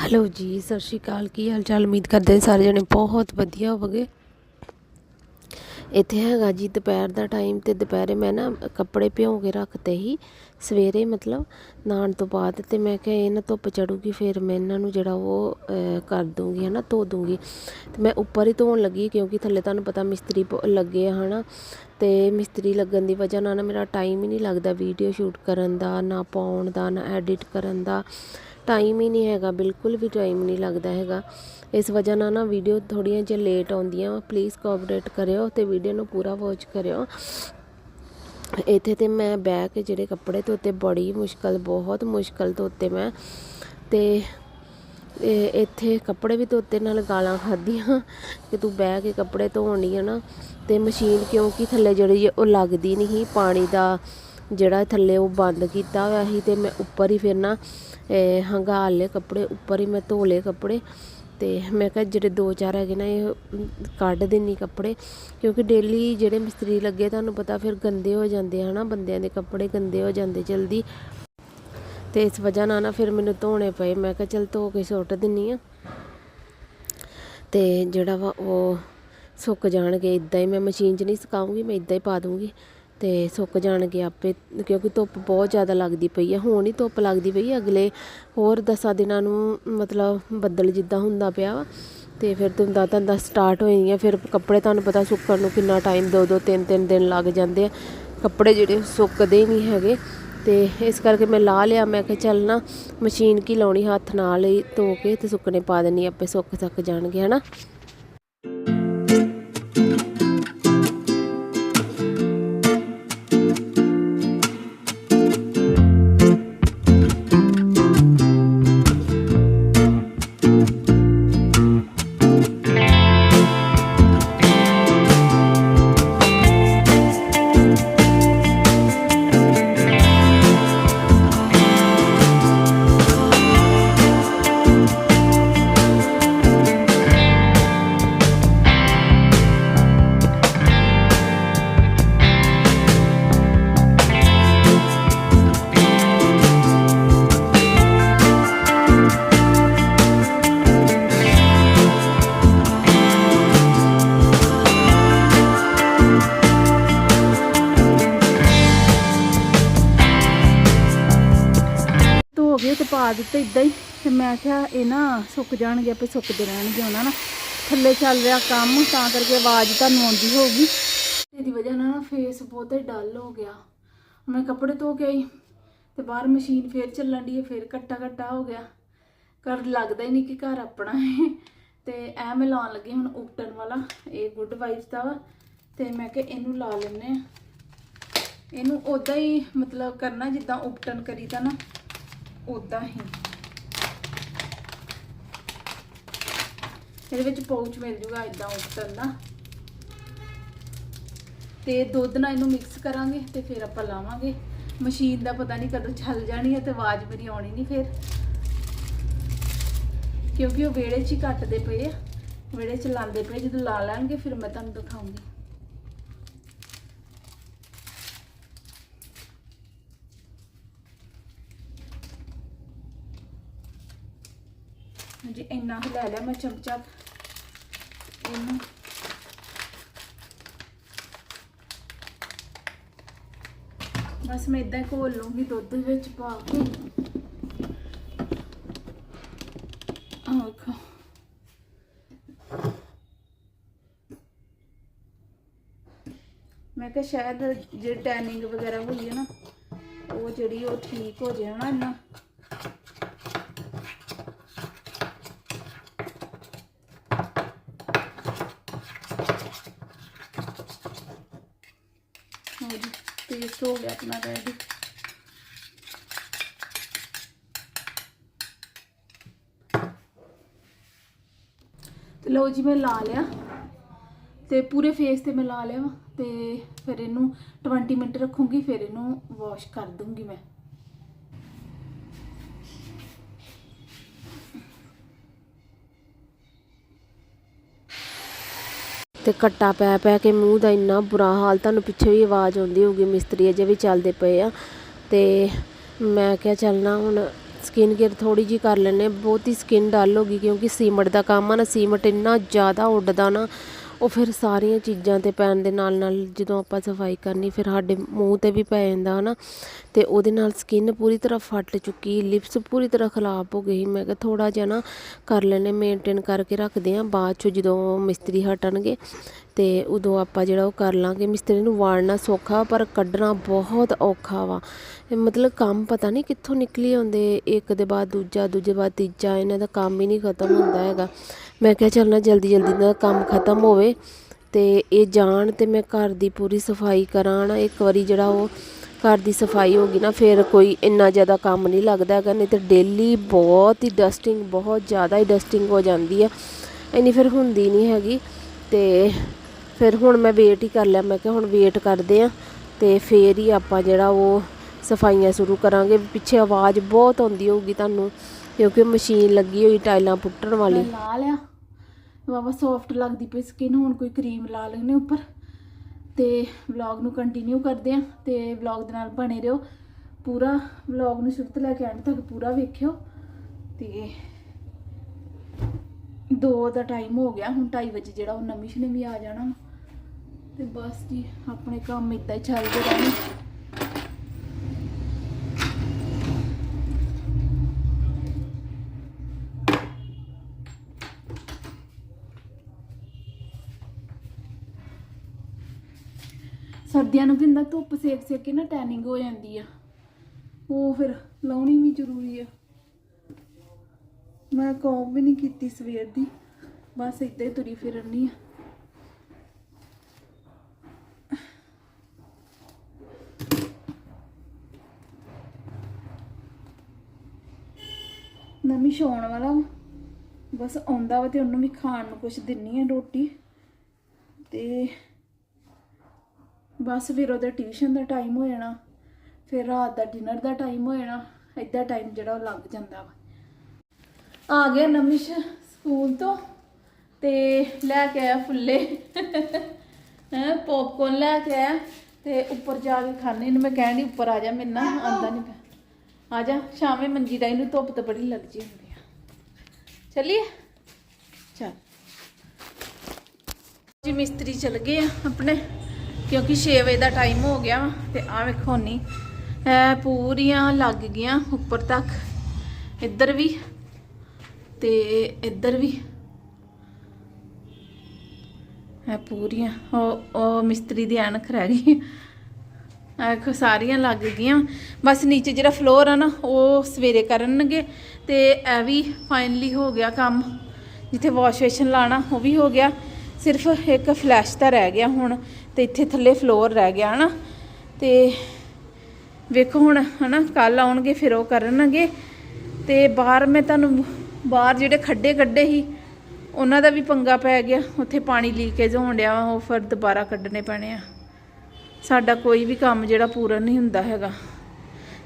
Hello ਜੀ, ਸਤਿ ਸ਼੍ਰੀ ਅਕਾਲ, ਕੀ ਹਾਲ ਚਾਲ ਉਮੀਦ ਕਰਦੇ ਸਾਰੇ ਜਣੇ ਬਹੁਤ ਵਧੀਆ ਹੋਵੋਗੇ। ਇੱਥੇ ਹੈਗਾ ਜੀ ਦੁਪਹਿਰ ਦਾ ਟਾਈਮ ਤੇ ਦੁਪਹਿਰੇ ਮੈਂ ਨਾ ਕੱਪੜੇ ਭਿਉਂ ਕੇ ਰੱਖਤੇ ਹੀ ਸਵੇਰੇ ਮਤਲਬ ਨਾਣ ਤੋਂ ਬਾਅਦ ਤੇ ਮੈਂ ਕਿਹਾ ਇਹ ਨਾ ਧੁੱਪ ਚੜੂਗੀ, ਫਿਰ ਮੈਂ ਇਹਨਾਂ ਨੂੰ ਜਿਹੜਾ ਉਹ ਕਰ ਦੂੰਗੀ, ਹਨਾ, ਧੋ ਦੂੰਗੀ। ਤੇ ਮੈਂ ਉੱਪਰ ਹੀ ਧੋਣ ਲੱਗੀ ਕਿਉਂਕਿ ਥੱਲੇ ਤੁਹਾਨੂੰ ਪਤਾ ਮਿਸਤਰੀ ਪ- ਲੱਗੇ ਆ, ਹਨਾ। ਤੇ ਮਿਸਤਰੀ ਲੱਗਣ ਦੀ ਵਜ੍ਹਾ ਨਾਲ ਨਾ ਮੇਰਾ ਟਾਈਮ ਹੀ ਨਹੀਂ ਲੱਗਦਾ ਵੀਡੀਓ ਸ਼ੂਟ ਕਰਨ ਦਾ, ਨਾ ਪਾਉਣ ਦਾ, ਨਾ ਐਡਿਟ ਕਰਨ ਦਾ। ਟਾਈਮ ਹੀ ਨਹੀਂ ਹੈਗਾ, ਬਿਲਕੁਲ ਵੀ ਟਾਈਮ ਨਹੀਂ ਲੱਗਦਾ ਹੈਗਾ। ਇਸ ਵਜ੍ਹਾ ਨਾਲ ਨਾ ਵੀਡੀਓ ਥੋੜ੍ਹੀਆਂ ਜਿਹੀਆਂ ਲੇਟ ਆਉਂਦੀਆਂ। ਵਾ ਪਲੀਜ਼ ਕੋਆਪਰੇਟ ਕਰਿਓ ਤੇ ਵੀਡੀਓ ਨੂੰ ਪੂਰਾ ਵਾਚ ਕਰਿਓ। ਇੱਥੇ ਤੇ ਮੈਂ ਬਹਿ ਕੇ ਜਿਹੜੇ ਕੱਪੜੇ ਧੋਤੇ, ਬੜੀ ਮੁਸ਼ਕਲ, ਬਹੁਤ ਮੁਸ਼ਕਲ ਧੋਤੇ ਮੈਂ। ਤੇ ਇੱਥੇ ਕੱਪੜੇ ਵੀ ਧੋਤੇ, ਨਾਲ ਗਾਲਾਂ ਖਾਧੀਆਂ ਕਿ ਤੂੰ ਬਹਿ ਕੇ ਕੱਪੜੇ ਧੋਣੀ ਹੈ ਨਾ। ਤੇ ਮਸ਼ੀਨ ਕਿਉਂਕਿ ਥੱਲੇ ਜਿਹੜੀ ਉਹ ਲੱਗਦੀ ਨਹੀਂ ਸੀ ਪਾਣੀ ਦਾ ਜਿਹੜਾ ਥੱਲੇ ਉਹ ਬੰਦ ਕੀਤਾ ਹੋਇਆ ਸੀ ਤੇ ਮੈਂ ਉੱਪਰ ਹੀ ਫਿਰ ਨਾ, ਇਹ ਹੰਗਾਲ ਲਏ ਕੱਪੜੇ, ਉੱਪਰ ਹੀ ਮੈਂ ਧੋ ਲਏ ਕੱਪੜੇ ਤੇ ਮੈਂ ਕਿਹਾ ਜਿਹੜੇ ਦੋ ਚਾਰ ਹੈਗੇ ਨਾ ਇਹ ਕੱਢ ਦਿੰਨੀ ਕੱਪੜੇ ਕਿਉਂਕਿ ਡੇਲੀ ਜਿਹੜੇ ਮਿਸਤਰੀ ਲੱਗੇ ਤੁਹਾਨੂੰ ਪਤਾ ਫਿਰ ਗੰਦੇ ਹੋ ਜਾਂਦੇ ਹਨਾ, ਬੰਦਿਆਂ ਦੇ ਕੱਪੜੇ ਗੰਦੇ ਹੋ ਜਾਂਦੇ ਜਲਦੀ। ਤੇ ਇਸ ਵਜ੍ਹਾ ਨਾਲ ਨਾ ਫਿਰ ਮੈਨੂੰ ਧੋਣੇ ਪਏ, ਮੈਂ ਕਿਹਾ ਚਲ ਧੋ ਕੇ ਸੁੱਟ ਦਿੰਨੀ ਆ। ਤੇ ਜਿਹੜਾ ਵਾ ਉਹ ਸੁੱਕ ਜਾਣਗੇ ਇਦਾਂ ਹੀ ਮੈਂ ਮਸ਼ੀਨ 'ਚ ਨਹੀਂ ਸੁਕਾਉਂਗੀ, ਮੈਂ ਇਦਾਂ ਹੀ ਪਾ ਦੂੰਗੀ ਅਤੇ ਸੁੱਕ ਜਾਣਗੇ ਆਪੇ, ਕਿਉਂਕਿ ਧੁੱਪ ਬਹੁਤ ਜ਼ਿਆਦਾ ਲੱਗਦੀ ਪਈ ਹੈ ਹੁਣ ਹੀ ਧੁੱਪ ਲੱਗਦੀ ਪਈ ਹੈ ਅਗਲੇ ਹੋਰ 10 ਦਿਨਾਂ ਨੂੰ ਮਤਲਬ ਬੱਦਲ ਜਿੱਦਾਂ ਹੁੰਦਾ ਪਿਆ ਵਾ ਅਤੇ ਫਿਰ ਧੁੰਦਾਂ ਧੰਦਾ ਸਟਾਰਟ ਹੋ ਜਾਂਦੀਆਂ ਫਿਰ ਕੱਪੜੇ ਤੁਹਾਨੂੰ ਪਤਾ ਸੁੱਕਣ ਨੂੰ ਕਿੰਨਾ ਟਾਈਮ ਦੋ ਦੋ, ਤਿੰਨ ਤਿੰਨ ਦਿਨ ਲੱਗ ਜਾਂਦੇ ਆ। ਕੱਪੜੇ ਜਿਹੜੇ ਸੁੱਕਦੇ ਨਹੀਂ ਹੈਗੇ। ਤੇ ਇਸ ਕਰਕੇ ਮੈਂ ਲਾ ਲਿਆ। ਮੈਂ ਕਿਹਾ ਚੱਲ ਨਾ, ਮਸ਼ੀਨ ਕੀ ਲਾਉਣੀ, ਹੱਥ ਨਾਲ ਹੀ ਧੋ ਕੇ ਤੇ ਸੁੱਕਣੇ ਪਾ ਦੇਣੀ ਆਪੇ ਸੁੱਕ ਸੱਕ ਜਾਣਗੇ, ਹਨਾ? ਪਾ ਦਿੱਤੇ ਇਦਾਂ ਹੀ। ਤੇ ਮੈਂ ਕਿਹਾ, ਇਹ ਨਾ ਸੁੱਕ ਜਾਣਗੇ, ਆਪੇ ਸੁੱਕਦੇ ਰਹਿਣਗੇ ਉਹਨਾਂ ਨਾ ਥੱਲੇ ਚੱਲ ਰਿਹਾ ਕੰਮ, ਤਾਂ ਕਰਕੇ ਆਵਾਜ਼ ਤੁਹਾਨੂੰ ਆਉਂਦੀ ਹੋਊਗੀ। ਇਹਦੀ ਵਜ੍ਹਾ ਨਾਲ ਫੇਸ ਬਹੁਤ ਹੀ ਡਲ ਹੋ ਗਿਆ। ਮੈਂ ਕੱਪੜੇ ਧੋ ਕੇ ਆਈ, ਤੇ ਬਾਹਰ ਮਸ਼ੀਨ ਫੇਰ ਚੱਲਣ ਦੀ ਫੇਰ ਕੱਟਾ ਕੱਟਾ ਹੋ ਗਿਆ। ਕਰ ਲੱਗਦਾ ਹੀ ਨਹੀਂ ਕਿ ਘਰ ਆਪਣਾ ਹੈ। ਤੇ ਐ ਮੈਂ ਲਾਉਣ ਲੱਗੀ ਹੁਣ ਉਪਟਨ ਵਾਲਾ, ਇਹ ਗੁੱਡ ਵਾਈਬਸ ਦਾ ਵਾ। ਤੇ ਮੈਂ ਕਿ ਇਹਨੂੰ ਲਾ ਲੈਨੇ ਆ। ਇਹਨੂੰ ਉਦਾਂ ਹੀ ਮਤਲਬ ਕਰਨਾ, ਜਿੱਦਾਂ ਉਪਟਨ ਕਰੀਦਾ ਨਾ। ਉਦਾਂ ਹੀ। ਇਹਦੇ ਵਿੱਚ ਪਾਊਚ ਮਿਲ ਜੂਗਾ ਇਦਾਂ ਉਪਟਨ ਦਾ ਤੇ ਦੁੱਧ ਨਾਲ ਇਹਨੂੰ ਮਿਕਸ ਕਰਾਂਗੇ ਤੇ ਫਿਰ ਆਪਾਂ ਲਾਵਾਂਗੇ। ਮਸ਼ੀਨ ਦਾ ਪਤਾ ਨਹੀਂ ਕਦੋਂ ਚੱਲ ਜਾਣੀ ਹੈ ਤੇ ਆਵਾਜ਼ ਮੇਰੀ ਆਉਣੀ ਨਹੀਂ ਫਿਰ। ਕਿਉਂਕਿ ਉਹ ਵਿਹੜੇ 'ਚ ਹੀ ਕੱਟਦੇ ਪਏ ਆ। ਵਿਹੜੇ 'ਚ ਲਾਉਂਦੇ ਪਏ ਜਦੋਂ ਲਾ ਲੈਣਗੇ ਫਿਰ ਮੈਂ ਤੁਹਾਨੂੰ ਦਿਖਾਉਂਗੀ। ਜੀ ਇੰਨਾ ਕੁ ਲੈ ਲਿਆ ਮੈਂ ਚਮਚਾ। ਇਹਨੂੰ ਬਸ ਮੈਂ ਇਦਾਂ ਘੋਲ ਲੂੰਗੀ ਦੁੱਧ ਵਿੱਚ ਪਾ ਕੇ। ਆਹ ਮੈਂ ਕਿਹਾ ਸ਼ਾਇਦ ਜੇ ਟੈਨਿੰਗ ਵਗੈਰਾ ਹੋਈ ਹੈ ਨਾ, ਉਹ ਜਿਹੜੀ ਉਹ ਠੀਕ ਹੋ ਜਾਏ ਨਾ ਇੰਨਾ। ਹੋਰ ਪੇਸਟ ਹੋ ਗਿਆ ਆਪਣਾ ਰੈਡੀ ਤੇ ਲਓ ਜੀ ਮੈਂ ਲਾ ਲਿਆ। ਤੇ ਪੂਰੇ ਫੇਸ ਤੇ ਮੈਂ ਲਾ ਲਿਆ ਵਾ, ਤੇ ਫਿਰ ਇਹਨੂੰ 20 ਮਿੰਟ ਰੱਖੂੰਗੀ, ਫਿਰ ਇਹਨੂੰ ਵਾਸ਼ ਕਰ ਦੂੰਗੀ ਮੈਂ। ਤੇ ਕੱਟਾ ਪੈ ਪੈ ਕੇ ਮੂੰਹ ਦਾ ਇੰਨਾ ਬੁਰਾ ਹਾਲ, ਤੁਹਾਨੂੰ ਪਿੱਛੇ ਵੀ ਆਵਾਜ਼ ਆਉਂਦੀ ਹੋਊਗੀ, ਮਿਸਤਰੀ ਅਜੇ ਵੀ ਚੱਲਦੇ ਪਏ ਆ। ਤੇ ਮੈਂ ਕਿਹਾ ਚੱਲਣਾ ਹੁਣ ਸਕਿਨ ਕੇਅਰ ਥੋੜੀ ਜੀ ਕਰ ਲੈਂਦੇ ਹਾਂ। ਬਹੁਤੀ ਸਕਿਨ ਡਲ ਹੋ ਗਈ ਕਿਉਂਕਿ ਸੀਮਟ ਦਾ ਕੰਮ ਆ ਨਾ, ਸੀਮਟ ਇੰਨਾ ਜ਼ਿਆਦਾ ਉੱਡਦਾ ਨਾ ਉਹ ਫਿਰ ਸਾਰੀਆਂ ਚੀਜ਼ਾਂ ਤੇ ਪੈਣ ਦੇ ਨਾਲ ਨਾਲ ਜਦੋਂ ਆਪਾਂ ਸਫ਼ਾਈ ਕਰਨੀ, ਫਿਰ ਸਾਡੇ ਮੂੰਹ ਤੇ ਵੀ ਪੈ ਜਾਂਦਾ ਹਨਾ। ਤੇ ਉਹਦੇ ਨਾਲ ਸਕਿਨ ਪੂਰੀ ਤਰ੍ਹਾਂ ਫਟ ਚੁੱਕੀ ਲਿਪਸ ਪੂਰੀ ਤਰ੍ਹਾਂ ਖਰਾਬ ਹੋ ਗਈ ਮੈਂ ਕਿਹਾ ਥੋੜਾ ਜਿਹਾ ਨਾ ਕਰ ਲੈਨੇ ਮੇਨਟੇਨ ਕਰਕੇ ਰੱਖਦੇ ਆ ਬਾਅਦ ਚ ਜਦੋਂ ਮਿਸਤਰੀ ਹਟਣਗੇ ਤੇ ਉਦੋਂ ਆਪਾਂ ਜਿਹੜਾ ਉਹ ਕਰ ਲਾਂਗੇ। ਮਿਸਤਰੀ ਨੂੰ ਵਾੜਨਾ ਸੌਖਾ, ਪਰ ਕੱਢਣਾ ਬਹੁਤ ਔਖਾ ਵਾ। ਮਤਲਬ ਕੰਮ ਪਤਾ ਨਹੀਂ ਕਿੱਥੋਂ ਨਿਕਲੀ ਆਉਂਦੇ। ਇੱਕ ਦੇ ਬਾਅਦ ਦੂਜਾ, ਦੂਜੇ ਬਾਅਦ ਤੀਜਾ, ਇਹਨਾਂ ਦਾ ਕੰਮ ਹੀ ਨਹੀਂ ਖਤਮ ਹੁੰਦਾ ਹੈਗਾ। ਮੈਂ ਕਿਹਾ ਚੱਲ ਨਾ ਜਲਦੀ ਜਲਦੀ ਦਾ ਕੰਮ ਖਤਮ ਹੋਵੇ ਤੇ ਇਹ ਜਾਣ ਤੇ ਮੈਂ ਘਰ ਦੀ ਪੂਰੀ ਸਫ਼ਾਈ ਕਰਾਂ ਨਾ, ਇੱਕ ਵਾਰੀ ਜਿਹੜਾ ਉਹ ਘਰ ਦੀ ਸਫ਼ਾਈ ਹੋ ਗਈ ਨਾ, ਫਿਰ ਕੋਈ ਇੰਨਾ ਜ਼ਿਆਦਾ ਕੰਮ ਨਹੀਂ ਲੱਗਦਾ ਹੈਗਾ, ਨਹੀਂ ਤੇ ਡੇਲੀ ਬਹੁਤ ਹੀ ਡਸਟਿੰਗ ਬਹੁਤ ਜ਼ਿਆਦਾ ਹੀ ਡਸਟਿੰਗ ਹੋ ਜਾਂਦੀ ਆ। ਇੰਨੀ ਫਿਰ ਹੁੰਦੀ ਨਹੀਂ ਹੈਗੀ ਤੇ ਫਿਰ ਹੁਣ ਮੈਂ ਵੇਟ ਹੀ ਕਰ ਲਿਆ, ਮੈਂ ਕਿਹਾ ਹੁਣ ਵੇਟ ਕਰਦੇ ਆ ਤੇ ਫੇਰ ਹੀ ਆਪਾਂ ਜਿਹੜਾ ਉਹ ਸਫਾਈਆਂ ਸ਼ੁਰੂ ਕਰਾਂਗੇ। ਪਿੱਛੇ ਆਵਾਜ਼ ਬਹੁਤ ਆਉਂਦੀ ਹੋਊਗੀ ਤੁਹਾਨੂੰ, ਕਿਉਂਕਿ ਮਸ਼ੀਨ ਲੱਗੀ ਹੋਈ ਟਾਈਲਾਂ ਪੁੱਟਣ ਵਾਲੀ। ਲਾ ਲਿਆ ਬਾਬਾ ਸੌਫਟ ਲੱਗਦੀ ਪਈ ਸਕਿਨ ਹੁਣ ਕੋਈ ਕਰੀਮ ਲਾ ਲੈਣੇ ਉੱਪਰ। ਤੇ ਵਲੌਗ ਨੂੰ ਕੰਟੀਨਿਊ ਕਰਦੇ ਆ ਤੇ ਵਲੌਗ ਦੇ ਨਾਲ ਬਣੇ ਰਹੋ। ਪੂਰਾ ਵਲੌਗ ਨੂੰ ਸ਼ੁਰੂ ਤੋਂ ਲੈ ਕੇ ਐਂਡ ਤੱਕ ਪੂਰਾ ਵੇਖਿਓ। ਤੇ 2 ਦਾ ਟਾਈਮ ਹੋ ਗਿਆ, ਹੁਣ 2:30 ਵਜੇ ਜਿਹੜਾ ਉਹ ਨਮਿਸ਼ ਨੇ ਵੀ ਆ ਜਾਣਾ ਵਾ। ਤੇ ਬਸ ਜੀ, ਆਪਣੇ ਕੰਮ ਇਦਾਂ ਹੀ ਚੱਲਦੇ ਰਹਿਣੇ। ਸਰਦੀਆਂ ਨੂੰ ਕੀ ਧੁੱਪ ਸੇਕ ਸੇਕ ਕੇ ਨਾ ਟੈਨਿੰਗ ਹੋ ਜਾਂਦੀ ਆ। ਉਹ ਫਿਰ ਲਾਉਣੀ ਵੀ ਜ਼ਰੂਰੀ ਆ। ਮੈਂ ਕੌਮ ਵੀ ਨਹੀਂ ਕੀਤੀ ਸਵੇਰ ਦੀ। ਬਸ ਇੱਦਾਂ ਹੀ ਤੁਰੀ ਫਿਰਨੀ ਆ। ਨਵੀਂ ਸੌਣ ਵਾਲਾ ਵਾ। ਬਸ ਆਉਂਦਾ ਵਾ ਤੇ ਉਹਨੂੰ ਵੀ ਖਾਣ ਨੂੰ ਕੁਝ ਦਿੰਨੀ ਆ ਰੋਟੀ। ਤੇ ਬਸ ਫਿਰ ਉਹਦਾ ਟਿਊਸ਼ਨ ਦਾ ਟਾਈਮ ਹੋ ਜਾਣਾ, ਫਿਰ ਰਾਤ ਦਾ ਡਿਨਰ ਦਾ ਟਾਈਮ ਹੋ ਜਾਣਾ, ਏਦਾਂ ਟਾਈਮ ਜਿਹੜਾ ਉਹ ਲੱਗ ਜਾਂਦਾ ਵਾ। ਆ ਗਿਆ ਨਮਿਸ਼ ਸਕੂਲ ਤੋਂ ਤੇ ਲੈ ਕੇ ਆਇਆ ਫੁੱਲੇ। ਹੈ ਪੌਪਕੌਰਨ ਲੈ ਕੇ ਆਇਆ ਤੇ ਉੱਪਰ ਜਾ ਕੇ ਖਾਣੇ ਇਹਨੂੰ ਮੈਂ ਕਹਿਣ ਡਈ ਉੱਪਰ ਆ ਜਾ ਮੇਰੇ ਨਾਲ ਆਂਦਾ ਨਹੀਂ ਪਿਆ। ਆ ਜਾ, ਸ਼ਾਮੇ ਮੰਜੀ ਦਾ ਇਹਨੂੰ ਧੁੱਪ ਤਾਂ ਬੜੀ ਲੱਗਦੀ ਹੁੰਦੀ ਆ। ਚੱਲੀਏ? ਚੱਲ। ਜੀ ਮਿਸਤਰੀ ਚਲ ਗਏ ਆ ਆਪਣੇ। ਕਿਉਂਕਿ 6 ਵਜੇ ਦਾ ਟਾਈਮ ਹੋ ਗਿਆ ਵਾ ਤੇ ਆ ਵੇਖੋ ਨੀ ਐ ਪੂਰੀਆਂ ਲੱਗ ਗਈਆਂ ਉੱਪਰ ਤੱਕ। ਇੱਧਰ ਵੀ ਤੇ ਇੱਧਰ ਵੀ। ਐ ਪੂਰੀਆਂ, ਉਹ ਉਹ ਮਿਸਤਰੀ ਦੀ ਐਨਕ ਰਹਿ ਗਈ। ਐ ਸਾਰੀਆਂ ਲੱਗ ਗਈਆਂ। ਬਸ ਨੀਚੇ ਜਿਹੜਾ ਫਲੋਰ ਆ ਨਾ, ਉਹ ਸਵੇਰੇ ਕਰਨਗੇ ਤੇ ਇਹ ਵੀ ਫਾਈਨਲੀ ਹੋ ਗਿਆ ਕੰਮ। ਜਿੱਥੇ ਵਾਸ਼ ਵੇਸ਼ਨ ਲਾਣਾ ਉਹ ਵੀ ਹੋ ਗਿਆ। ਸਿਰਫ ਇੱਕ ਫਲੈਸ਼ ਤਾਂ ਰਹਿ ਗਿਆ ਹੁਣ ਤੇ ਇੱਥੇ ਥੱਲੇ ਫਲੋਰ ਰਹਿ ਗਿਆ ਹਨਾ। ਤੇ ਵੇਖੋ ਹੁਣ ਹਨਾ ਕੱਲ ਆਉਣਗੇ, ਫਿਰ ਉਹ ਕਰਨਗੇ। ਤੇ ਬਾਹਰ ਮੈਂ ਤੁਹਾਨੂੰ ਬਾਹਰ ਜਿਹੜੇ ਖੱਡੇ ਕੱਢੇ ਸੀ, ਉਹਨਾਂ ਦਾ ਵੀ ਪੰਗਾ ਪੈ ਗਿਆ। ਉੱਥੇ ਪਾਣੀ ਲੀਕੇਜ ਹੋਣ ਡਿਆ ਵਾ, ਉਹ ਫਿਰ ਦੁਬਾਰਾ ਕੱਢਣੇ ਪੈਣੇ ਆ। ਸਾਡਾ ਕੋਈ ਵੀ ਕੰਮ ਜਿਹੜਾ ਪੂਰਾ ਨਹੀਂ ਹੁੰਦਾ ਹੈਗਾ।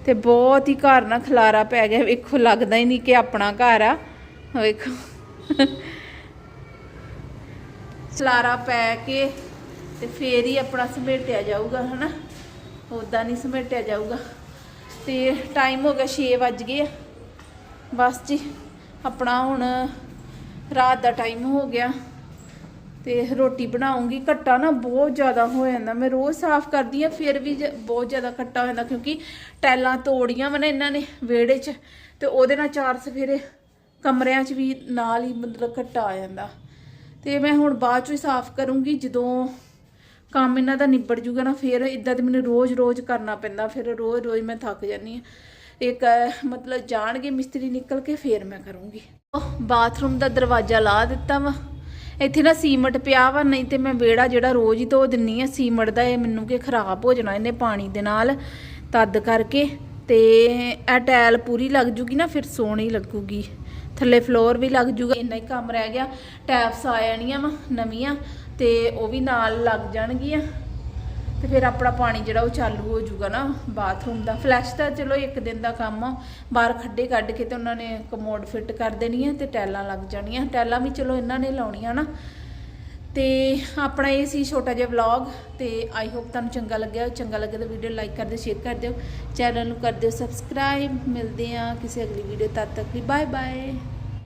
ਤੇ ਬਹੁਤ ਹੀ ਘਰ ਨਾਲ ਖਲਾਰਾ ਪੈ ਗਿਆ। ਵੇਖੋ, ਲੱਗਦਾ ਹੀ ਨਹੀਂ ਕਿ ਆਪਣਾ ਘਰ ਆ। ਵੇਖੋ। ਖਲਾਰਾ ਪੈ ਕੇ ਤੇ ਫੇਰ ਹੀ ਆਪਣਾ ਸਮੇਟਿਆ ਜਾਊਗਾ, ਹਨਾ? ਉਦਾਂ ਨਹੀਂ ਸਮੇਟਿਆ ਜਾਊਗਾ। ਤੇ ਟਾਈਮ ਹੋ ਗਿਆ 6 ਵੱਜ ਗਏ ਆ। ਬਸ ਜੀ, ਆਪਣਾ ਹੁਣ ਰਾਤ ਦਾ ਟਾਈਮ ਹੋ ਗਿਆ। ਤੇ ਰੋਟੀ ਬਣਾਉਂਗੀ। ਘੱਟਾ ਨਾ ਬਹੁਤ ਜ਼ਿਆਦਾ ਹੋ ਜਾਂਦਾ। ਮੈਂ ਰੋਜ਼ ਸਾਫ਼ ਕਰਦੀ ਆ ਫਿਰ ਵੀ ਜ- ਬਹੁਤ ਜ਼ਿਆਦਾ ਘੱਟਾ ਹੋ ਜਾਂਦਾ ਕਿਉਂਕਿ ਟੈਲਾਂ ਤੋੜੀਆਂ ਵਾ ਨਾ ਇਹਨਾਂ ਨੇ ਵਿਹੜੇ 'ਚ। ਤੇ ਉਹਦੇ ਨਾਲ ਚਾਰ ਸਫੇਰੇ ਕਮਰਿਆਂ 'ਚ ਵੀ ਨਾਲ ਹੀ ਮਤਲਬ ਘੱਟਾ ਆ ਜਾਂਦਾ। ਤੇ ਮੈਂ ਹੁਣ ਬਾਅਦ 'ਚ ਹੀ ਸਾਫ਼ ਕਰੂੰਗੀ ਜਦੋਂ ਕੰਮ ਇਹਨਾਂ ਦਾ ਨਿਬੜ ਜੂਗਾ ਨਾ ਫਿਰ ਇਦਾਂ ਤੇ ਮੈਨੂੰ ਰੋਜ਼-ਰੋਜ਼ ਕਰਨਾ ਪੈਂਦਾ ਫਿਰ ਰੋਜ਼-ਰੋਜ਼ ਮੈਂ ਥੱਕ ਜਾਂਦੀ ਆ ਇੱਕ ਅਹ, ਮਤਲਬ ਜਾਣਗੇ ਮਿਸਤਰੀ ਨਿਕਲ ਕੇ ਫੇਰ ਮੈਂ ਕਰੂੰਗੀ। ਉਹ ਬਾਥਰੂਮ ਦਾ ਦਰਵਾਜ਼ਾ ਲਾ ਦਿੱਤਾ ਵਾ। ਇੱਥੇ ਨਾ ਸੀਮਟ ਪਿਆ ਵਾ ਨਹੀਂ ਤੇ ਮੈਂ ਵਿਹੜਾ ਜਿਹੜਾ ਰੋਜ਼ ਹੀ ਧੋ ਦਿੰਨੀ ਆ ਸੀਮਟ ਦਾ ਇਹ ਮੈਨੂੰ ਕਿ ਖਰਾਬ ਹੋ ਜਾਣਾ ਇਹਨੇ ਪਾਣੀ ਦੇ ਨਾਲ ਤਦ ਕਰਕੇ। ਤੇ ਇਹ ਟੈਲ ਪੂਰੀ ਲੱਗ ਜੂਗੀ ਨਾ ਫਿਰ ਸੋਹਣੀ ਲੱਗੂਗੀ। ਥੱਲੇ ਫਲੋਰ ਵੀ ਲੱਗ ਜੂਗਾ, ਇੰਨਾ ਹੀ ਕੰਮ ਰਹਿ ਗਿਆ ਟੈਪਸ ਆ ਜਾਣੀਆਂ ਵਾ ਨਵੀਆਂ, ਤੇ ਉਹ ਵੀ ਨਾਲ ਲੱਗ ਜਾਣਗੀਆਂ। ਤੇ ਫਿਰ ਆਪਣਾ ਪਾਣੀ ਜਿਹੜਾ ਉਹ ਚਾਲੂ ਹੋ ਜਾਊਗਾ ਨਾ ਬਾਥਰੂਮ ਦਾ। ਫਲੈਸ਼ ਤਾਂ ਚਲੋ ਇੱਕ ਦਿਨ ਦਾ ਕੰਮ ਆ, ਬਾਹਰ ਖੱਡੇ ਕੱਢ ਕੇ ਤੇ ਉਹਨਾਂ ਨੇ ਕਮੋਡ ਫਿੱਟ ਕਰ ਦੇਣੀ ਹੈ ਤੇ ਟੈਲਾਂ ਲੱਗ ਜਾਣੀਆਂ। ਟੈਲਾਂ ਵੀ ਚਲੋ ਇਹਨਾਂ ਨੇ ਲਾਉਣੀਆਂ ਨਾ ਤੇ ਆਪਣਾ ਇਹ ਸੀ ਛੋਟਾ ਜਿਹਾ ਵਲੌਗ ਤੇ ਆਈ ਹੋਪ ਤੁਹਾਨੂੰ ਚੰਗਾ ਲੱਗਿਆ। ਚੰਗਾ ਲੱਗਿਆ ਤਾਂ ਵੀਡੀਓ ਲਾਈਕ ਕਰ ਦਿਓ ਸ਼ੇਅਰ ਕਰ ਦਿਓ। ਚੈਨਲ ਨੂੰ ਕਰ ਦਿਓ ਸਬਸਕ੍ਰਾਈਬ ਮਿਲਦੇ ਆ ਕਿਸੇ ਅਗਲੀ ਵੀਡੀਓ ਤਦ ਤੱਕ ਲਈ। Bye bye